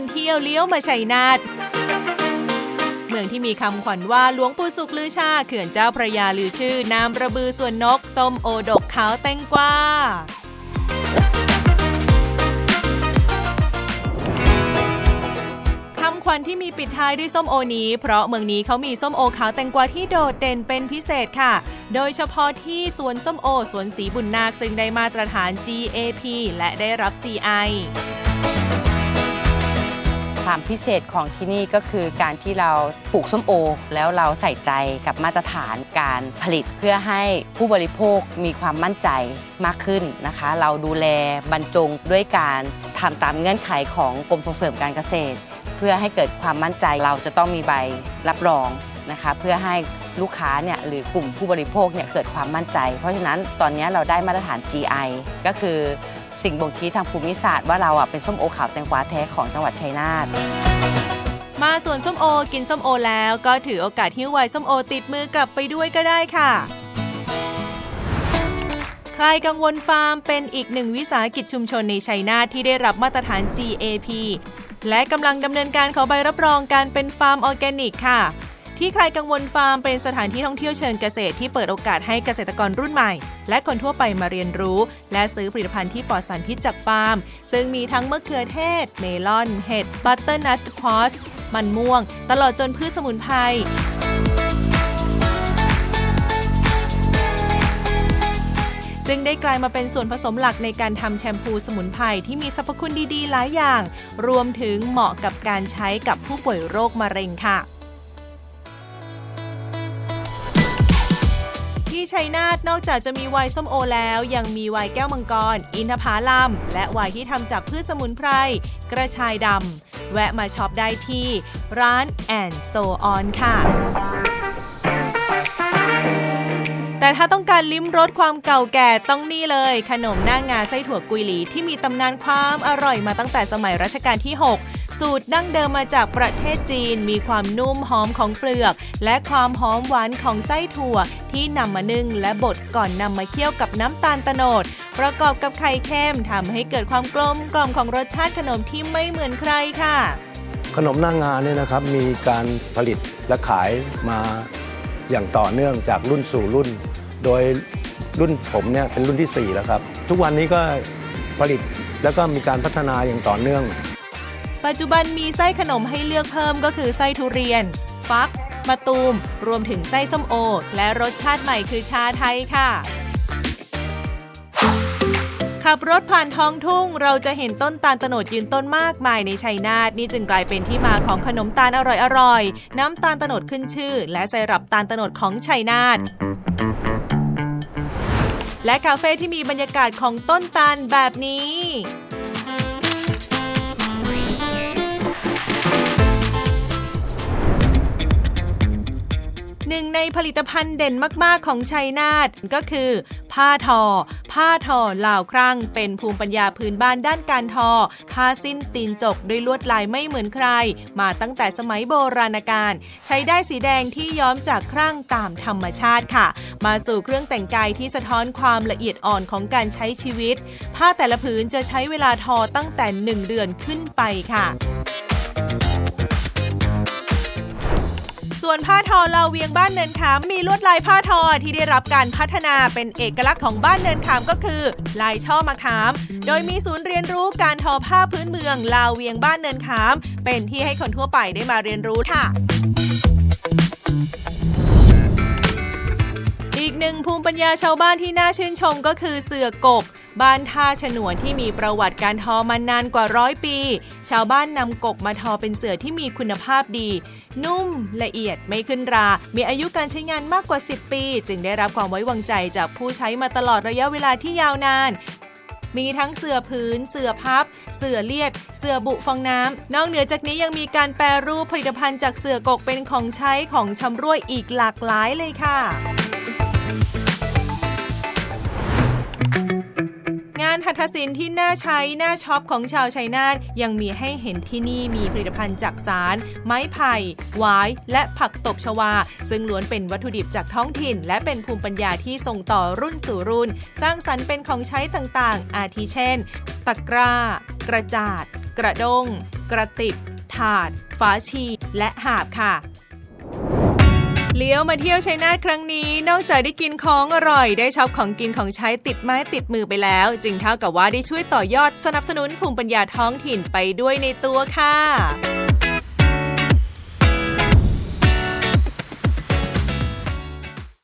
วนเที่ยวเลี้ยวมาชัยนาทเมืองที่มีคำขวัญว่าหลวงปู่สุขลือชาเขื่อนเจ้าพระยาลือชื่อน้ำระบือส่วนนกส้มโอดกขาวแตงกวาคำขวัญที่มีปิดท้ายด้วยส้มโอนี้ เพราะเมืองนี้เขามีส้มโอขาวแตงกวาที่โดดเด่นเป็นพิเศษค่ะ โดยเฉพาะที่สวนส้มโอสวนสีบุญนาคซึ่งได้มาตรฐาน GAP และได้รับ GI ความพิเศษของที่นี่ก็คือการที่เราปลูกส้มโอ แล้วเราใส่ใจกับมาตรฐานการผลิตเพื่อให้ผู้บริโภคมีความมั่นใจมากขึ้นนะคะ เราดูแลบรรจงด้วยการทำตามเงื่อนไขของกรมส่งเสริมการเกษตร เพื่อให้เกิดความมั่นใจเราจะต้องมีใบรับรองนะคะเพื่อให้ลูกค้าเนี่ยหรือกลุ่มผู้บริโภคเนี่ยเกิดความมั่นใจ เพราะฉะนั้นตอนนี้เราได้มาตรฐาน GI ก็คือ สิ่งบ่งชี้ทางภูมิศาสตร์ว่าเราอะเป็นส้มโอขาวแตงกวาแท้ของจังหวัดชัยนาทมาสวนส้มโอกินส้มโอแล้วก็ถือโอกาสหิ้วไวส้มโอติดมือกลับไปด้วยก็ได้ค่ะใครกังวลฟาร์มเป็นอีกหนึ่งวิสาหกิจชุมชนในชัยนาทที่ได้รับมาตรฐาน GAP และกำลังดำเนินการขอใบรับรองการเป็นฟาร์มออร์แกนิกค่ะ ที่ใครกังวลฟาร์มเป็นสถานที่ท่องเที่ยวเชิงเกษตรที่เปิดโอกาสให้เกษตรกรรุ่นใหม่ และคนทั่วไปมาเรียนรู้ และซื้อผลิตภัณฑ์ที่ปลอดสารพิษจากฟาร์ม ซึ่งมีทั้งมะเขือเทศ เมลอน เห็ด บัตเตอร์นัทสควอชมันม่วง ตลอดจนพืชสมุนไพรซึ่งได้กลายมาเป็นส่วนผสมหลักในการทำแชมพูสมุนไพรที่มีสรรพคุณดีๆ หลายอย่าง รวมถึงเหมาะกับการใช้กับผู้ป่วยโรคมะเร็งค่ะ ที่ชัยนาทนอกจากจะมีไวน์ส้มโอแล้ว ยังมีไวน์แก้วมังกร อินทผลัม และไวน์ที่ทำจากพืชสมุนไพร กระชายดำ แวะมาช็อปได้ที่ร้านแอนโซออนค่ะแต่ถ้าต้องการลิ้มรสความเก่าแก่ต้องนี่เลย ขนมหน้างาไส้ถั่วกุยหลีที่มีตำนานความอร่อยมาตั้งแต่สมัยรัชกาลที่ 6 สูตรดั้งเดิมมาจากประเทศจีน มีความนุ่มหอมของเปลือก และความหอมหวานของไส้ถั่ว ที่นำมานึ่งและบดก่อนนำมาเคี่ยวกับน้ำตาลโตโนด ประกอบกับไข่เค็มทำให้เกิดความกลมกล่อมของรสชาติขนมที่ไม่เหมือนใครค่ะ ขนมหน้างงานเนี่ยนะครับมีการผลิตและขายมาอย่างต่อเนื่องจากรุ่นสู่รุ่น โดยรุ่นผมเนี่ยเป็นรุ่นที่ 4 แล้วครับ ทุกวันนี้ก็ผลิตแล้วก็มีการพัฒนาอย่างต่อเนื่อง ปัจจุบันมีไส้ขนมให้เลือกเพิ่มก็คือไส้ทุเรียน ฟัก มะตูม รวมถึงไส้ส้มโอ และรสชาติใหม่คือชาไทยค่ะ ขับรถผ่านท้องทุ่ง เราจะเห็นต้นตาลตโนดยืนต้นมากมายในชัยนาทนี่จึงกลายเป็นที่มาของขนมตาลอร่อยๆน้ำตาลตโนดขึ้นชื่อ และไซรัปตาลตโนดของชัยนาทและคาเฟ่ที่มีบรรยากาศของต้นตาลแบบนี้ หนึ่งในผลิตภัณฑ์เด่นมาก ๆ ของชัยนาทก็คือ ผ้าทอ ผ้าทอลาวครั่ง เป็นภูมิปัญญาพื้นบ้านด้านการทอ ผ้าสิ้นตีนจกด้วยลวดลายไม่เหมือนใคร มาตั้งแต่สมัยโบราณกาลใช้ได้สีแดงที่ย้อมจากครั่งตามธรรมชาติค่ะ มาสู่เครื่องแต่งกายที่สะท้อนความละเอียดอ่อนของการใช้ชีวิต ผ้าแต่ละผืนจะใช้เวลาทอตั้งแต่ 1 เดือนขึ้นไปค่ะ ส่วนผ้าทอลาวเวียงบ้านเนินขามมีลวดลายผ้าทอที่ได้รับการพัฒนาเป็นเอกลักษณ์ของบ้านเนินขามก็คือ ลายช่อมะขาม โดยมีศูนย์เรียนรู้การทอผ้าพื้นเมืองลาวเวียงบ้านเนินขาม เป็นที่ให้คนทั่วไปได้มาเรียนรู้ค่ะ อีกหนึ่งภูมิปัญญาชาวบ้านที่น่าชื่นชมก็คือเสือกกบ้านท่าฉนวนที่มีประวัติการทอมานานกว่าร้อยปี ชาวบ้านนำกกมาทอเป็นเสือที่มีคุณภาพดี นุ่มละเอียดไม่ขึ้นรา มีอายุการใช้งานมากกว่า 10 ปี จึงได้รับความไว้วางใจจากผู้ใช้มาตลอดระยะเวลาที่ยาวนานมีทั้งเสือพื้นเสือพับ เสือเลียด เสือบุฟองน้ำ นอกเหนือจากนี้ยังมีการแปรรูปผลิตภัณฑ์จากเสือกกเป็นของใช้ของชำร่วยอีกหลากหลายเลยค่ะานหัตถศิลป์ที่น่าใช้น่าช็อปของชาวชัยนาทยังมีให้เห็นที่นี่มีผลิตภัณฑ์จากสาร ไม้ไผ่หวาย และผักตบชวา ซึ่งล้วนเป็นวัตถุดิบจากท้องถิ่น และเป็นภูมิปัญญาที่ส่งต่อรุ่นสู่รุ่น สร้างสรรค์เป็นของใช้ต่างๆ อาทิเช่น ตะกร้า กระจาด กระด้ง กระติบ ถาด ฝาชี และหาบค่ะ เลี้ยวมาเที่ยวชัยนาทครั้งนี้ นอกจากได้กินของอร่อย ได้ช็อปของกินของใช้ติดไม้ติดมือไปแล้ว จึงเท่ากับว่าได้ช่วยต่อยอดสนับสนุนภูมิปัญญาท้องถิ่นไปด้วยในตัวค่ะ